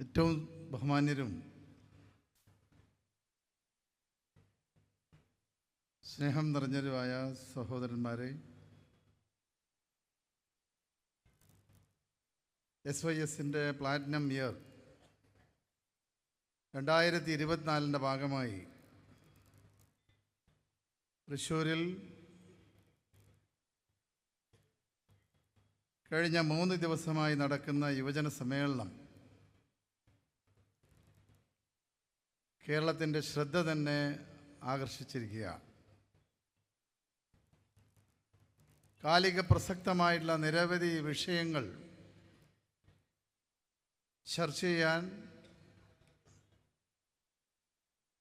ഏറ്റവും ബഹുമാന്യരും സ്നേഹം നിറഞ്ഞവരുമായ സഹോദരന്മാരെ എസ് വൈ എസിന്റെ പ്ലാറ്റിനം ഇയർ രണ്ടായിരത്തി ഇരുപത്തിനാലിന്റെ ഭാഗമായി തൃശ്ശൂരിൽ കഴിഞ്ഞ മൂന്ന് ദിവസമായി നടക്കുന്ന യുവജന സമ്മേളനം കേരളത്തിന്റെ ശ്രദ്ധ തന്നെ ആകർഷിച്ചിരിക്കുകയാണ്. കാലിക പ്രസക്തമായിട്ടുള്ള നിരവധി വിഷയങ്ങൾ ചർച്ച ചെയ്യാൻ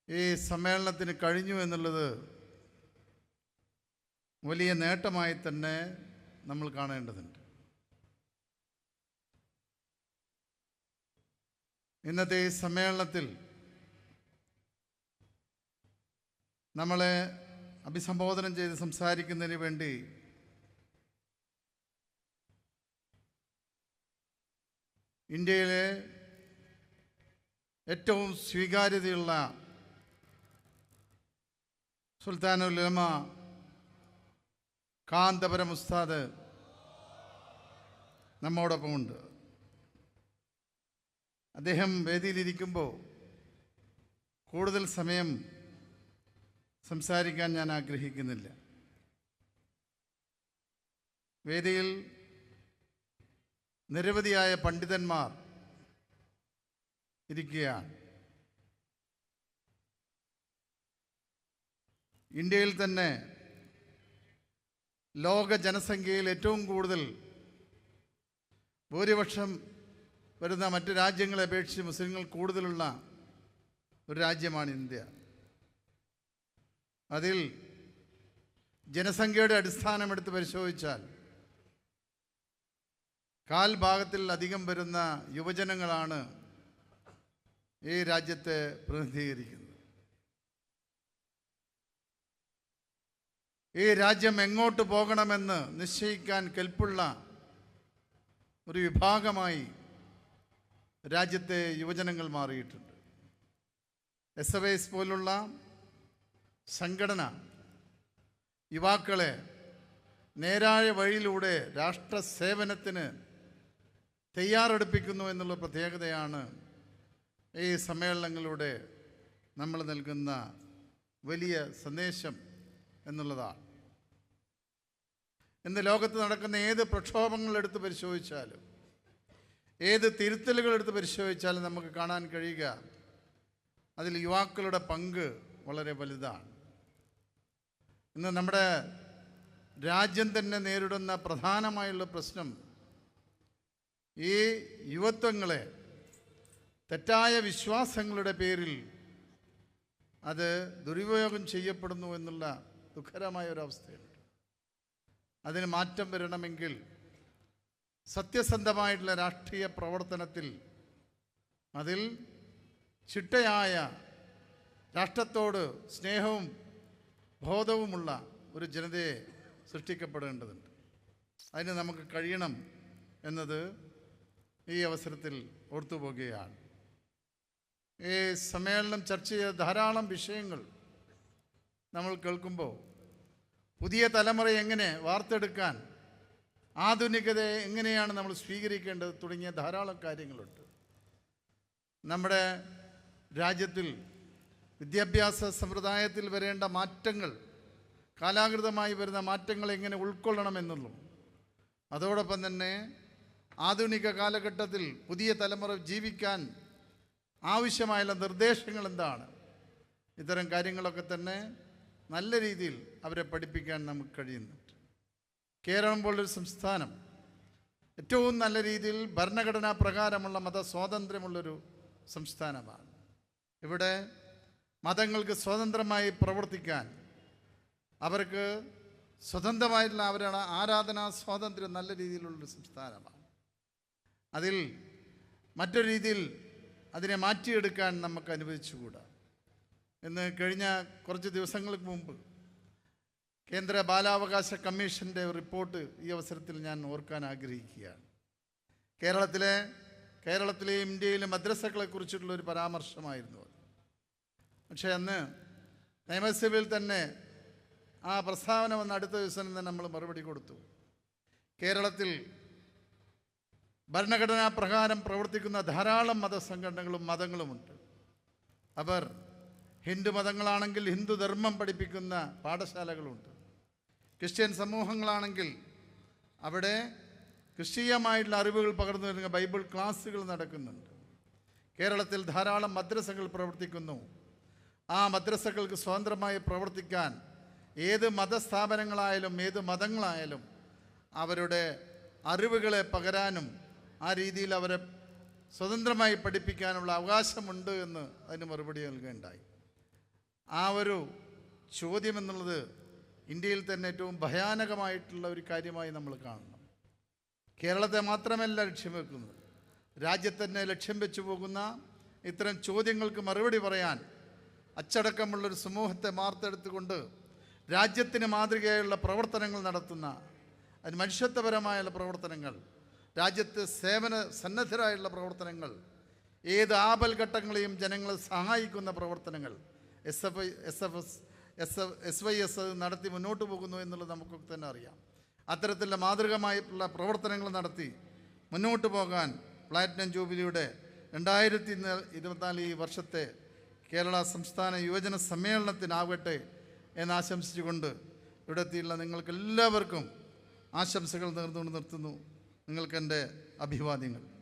ഈ സമ്മേളനത്തിന് കഴിഞ്ഞു എന്നുള്ളത് വലിയ നേട്ടമായി തന്നെ നമ്മൾ കാണേണ്ടതുണ്ട്. ഇന്നത്തെ ഈ സമ്മേളനത്തിൽ നമ്മളെ അഭിസംബോധന ചെയ്ത് സംസാരിക്കുന്നതിന് വേണ്ടി ഇന്ത്യയിലെ ഏറ്റവും സ്വീകാര്യതയുള്ള സുൽത്താനുലമ കാന്തപുരം ഉസ്താദ് നമ്മോടൊപ്പമുണ്ട്. അദ്ദേഹം വേദിയിലിരിക്കുമ്പോൾ കൂടുതൽ സമയം സംസാരിക്കാൻ ഞാൻ ആഗ്രഹിക്കുന്നില്ല. വേദിയിൽ നിരവധിയായ പണ്ഡിതന്മാർ ഇരിക്കുകയാണ്. ഇന്ത്യയിൽ തന്നെ ലോക ജനസംഖ്യയിൽ ഏറ്റവും കൂടുതൽ ഭൂരിപക്ഷം വരുന്ന മറ്റു രാജ്യങ്ങളെ അപേക്ഷിച്ച് മുസ്ലിങ്ങൾ കൂടുതലുള്ള ഒരു രാജ്യമാണ് ഇന്ത്യ. അതിൽ ജനസംഖ്യയുടെ അടിസ്ഥാനമെടുത്ത് പരിശോധിച്ചാൽ കാൽ ഭാഗത്തിൽ അധികം വരുന്ന യുവജനങ്ങളാണ് ഈ രാജ്യത്തെ പ്രതിനിധീകരിക്കുന്നത്. ഈ രാജ്യം എങ്ങോട്ട് പോകണമെന്ന് നിശ്ചയിക്കാൻ കെൽപ്പുള്ള ഒരു വിഭാഗമായി രാജ്യത്തെ യുവജനങ്ങൾ മാറിയിട്ടുണ്ട്. എസ് എ പോലുള്ള സംഘടന യുവാക്കളെ നേരായ വഴിയിലൂടെ രാഷ്ട്ര സേവനത്തിന് തയ്യാറെടുപ്പിക്കുന്നു എന്നുള്ള പ്രത്യേകതയാണ് ഈ സമ്മേളനങ്ങളിലൂടെ നമ്മൾ നൽകുന്ന വലിയ സന്ദേശം എന്നുള്ളതാണ്. ഇന്ന് ലോകത്ത് നടക്കുന്ന ഏത് പ്രക്ഷോഭങ്ങൾ എടുത്ത് പരിശോധിച്ചാലും ഏത് തിരുത്തലുകൾ എടുത്ത് പരിശോധിച്ചാലും നമുക്ക് കാണാൻ കഴിയുക അതിൽ യുവാക്കളുടെ പങ്ക് വളരെ വലുതാണ്. ഇന്ന് നമ്മുടെ രാജ്യം തന്നെ നേരിടുന്ന പ്രധാനമായുള്ള പ്രശ്നം ഈ യുവത്വങ്ങളെ തെറ്റായ വിശ്വാസങ്ങളുടെ പേരിൽ അത് ദുരുപയോഗം ചെയ്യപ്പെടുന്നു എന്നുള്ള ദുഃഖകരമായ ഒരവസ്ഥയുണ്ട് അതിന് മാറ്റം വരണമെങ്കിൽ സത്യസന്ധമായിട്ടുള്ള രാഷ്ട്രീയ പ്രവർത്തനത്തിൽ അതിൽ ചിട്ടയായ രാഷ്ട്രത്തോട് സ്നേഹവും ബോധവുമുള്ള ഒരു ജനതയെ സൃഷ്ടിക്കപ്പെടേണ്ടതുണ്ട്. അതിന് നമുക്ക് കഴിയണം എന്നത് ഈ അവസരത്തിൽ ഓർത്തുപോകുകയാണ് ഈ സമ്മേളനം ചർച്ച ചെയ്ത ധാരാളം വിഷയങ്ങൾ നമ്മൾ കേൾക്കുമ്പോൾ പുതിയ തലമുറ എങ്ങനെ വാർത്തെടുക്കാൻ ആധുനികതയെ എങ്ങനെയാണ് നമ്മൾ സ്വീകരിക്കേണ്ടത് തുടങ്ങിയ ധാരാളം കാര്യങ്ങളുണ്ട്. നമ്മുടെ രാജ്യത്തിൽ വിദ്യാഭ്യാസ സമ്പ്രദായത്തിൽ വരേണ്ട മാറ്റങ്ങൾ കാലാകൃതമായി വരുന്ന മാറ്റങ്ങൾ എങ്ങനെ ഉൾക്കൊള്ളണമെന്നുള്ളൂ അതോടൊപ്പം തന്നെ ആധുനിക കാലഘട്ടത്തിൽ പുതിയ തലമുറ ജീവിക്കാൻ ആവശ്യമായ നിർദ്ദേശങ്ങൾ എന്താണ്? ഇത്തരം കാര്യങ്ങളൊക്കെ തന്നെ നല്ല രീതിയിൽ അവരെ പഠിപ്പിക്കാൻ നമുക്ക് കഴിയുന്നുണ്ട്. കേരളം പോലൊരു സംസ്ഥാനം ഏറ്റവും നല്ല രീതിയിൽ ഭരണഘടനാ പ്രകാരമുള്ള മതസ്വാതന്ത്ര്യമുള്ളൊരു സംസ്ഥാനമാണ്. ഇവിടെ മതങ്ങൾക്ക് സ്വതന്ത്രമായി പ്രവർത്തിക്കാൻ അവർക്ക് സ്വതന്ത്രമായിട്ടുള്ള അവരുടെ ആരാധനാ സ്വാതന്ത്ര്യം നല്ല രീതിയിലുള്ളൊരു സംസ്ഥാനമാണ്. അതിൽ മറ്റൊരു രീതിയിൽ അതിനെ മാറ്റിയെടുക്കാൻ നമുക്ക് അനുവദിച്ചുകൂടാ. എന്ന് കഴിഞ്ഞ കുറച്ച് ദിവസങ്ങൾക്ക് മുമ്പ് കേന്ദ്ര ബാലാവകാശ കമ്മീഷന്റെ റിപ്പോർട്ട് ഈ അവസരത്തിൽ ഞാൻ ഓർക്കാൻ ആഗ്രഹിക്കുകയാണ്. കേരളത്തിലെ കേരളത്തിലെയും ഇന്ത്യയിലെ മദ്രസകളെ കുറിച്ചിട്ടുള്ള ഒരു പരാമർശമായിരുന്നു പക്ഷേ അന്ന് നിയമസഭയിൽ തന്നെ ആ പ്രസ്താവന വന്ന അടുത്ത ദിവസം തന്നെ നമ്മൾ മറുപടി കൊടുത്തു. കേരളത്തിൽ ഭരണഘടനാ പ്രകാരം പ്രവർത്തിക്കുന്ന ധാരാളം മതസംഘടനകളും മതങ്ങളുമുണ്ട്. അവർ ഹിന്ദു മതങ്ങളാണെങ്കിൽ ഹിന്ദു ധർമ്മം പഠിപ്പിക്കുന്ന പാഠശാലകളുണ്ട്. ക്രിസ്ത്യൻ സമൂഹങ്ങളാണെങ്കിൽ അവിടെ ക്രിസ്തീയമായിട്ടുള്ള അറിവുകൾ പകർന്നു വരുന്ന ബൈബിൾ ക്ലാസ്സുകൾ നടക്കുന്നുണ്ട്. കേരളത്തിൽ ധാരാളം മദ്രസകൾ പ്രവർത്തിക്കുന്നു. ആ മദ്രസകൾക്ക് സ്വതന്ത്രമായി പ്രവർത്തിക്കാൻ ഏത് മതസ്ഥാപനങ്ങളായാലും ഏത് മതങ്ങളായാലും അവരുടെ അറിവുകളെ പകരാനും ആ രീതിയിൽ അവരെ സ്വതന്ത്രമായി പഠിപ്പിക്കാനുള്ള അവകാശമുണ്ട് എന്ന് അതിന് മറുപടി നൽകുകയുണ്ടായി. ആ ഒരു ചോദ്യം എന്നുള്ളത് ഇന്ത്യയിൽ തന്നെ ഏറ്റവും ഭയാനകമായിട്ടുള്ള ഒരു കാര്യമായി നമ്മൾ കാണണം. കേരളത്തെ മാത്രമല്ല ലക്ഷ്യം വെക്കുന്നത്. രാജ്യത്തന്നെ ലക്ഷ്യം വെച്ചു പോകുന്ന ഇത്തരം ചോദ്യങ്ങൾക്ക് മറുപടി പറയാൻ അച്ചടക്കമുള്ളൊരു സമൂഹത്തെ മാർത്തെടുത്തുകൊണ്ട് രാജ്യത്തിന് മാതൃകയായുള്ള പ്രവർത്തനങ്ങൾ നടത്തുന്ന അതിന് മനുഷ്യത്വപരമായുള്ള പ്രവർത്തനങ്ങൾ രാജ്യത്ത് സേവന സന്നദ്ധരായുള്ള പ്രവർത്തനങ്ങൾ ഏത് ആപൽഘട്ടങ്ങളെയും ജനങ്ങളെ സഹായിക്കുന്ന പ്രവർത്തനങ്ങൾ S F I S F S S S Y S നടത്തി മുന്നോട്ട് പോകുന്നു എന്നുള്ളത് നമുക്കൊക്കെ തന്നെ അറിയാം. അത്തരത്തിലുള്ള മാതൃകമായിട്ടുള്ള പ്രവർത്തനങ്ങൾ നടത്തി മുന്നോട്ട് പോകാൻ പ്ലാറ്റിനം ജൂബിലിയുടെ രണ്ടായിരത്തി ഇരുപത്തിനാല് ഈ വർഷത്തെ കേരള സംസ്ഥാന യുവജന സമ്മേളനത്തിനാവട്ടെ എന്നാശംസിച്ചുകൊണ്ട് ഇവിടെ എത്തിയുള്ള നിങ്ങൾക്കെല്ലാവർക്കും ആശംസകൾ നേർന്നുകൊണ്ട് നിർത്തുന്നു. നിങ്ങൾക്കെന്റെ അഭിവാദ്യങ്ങൾ.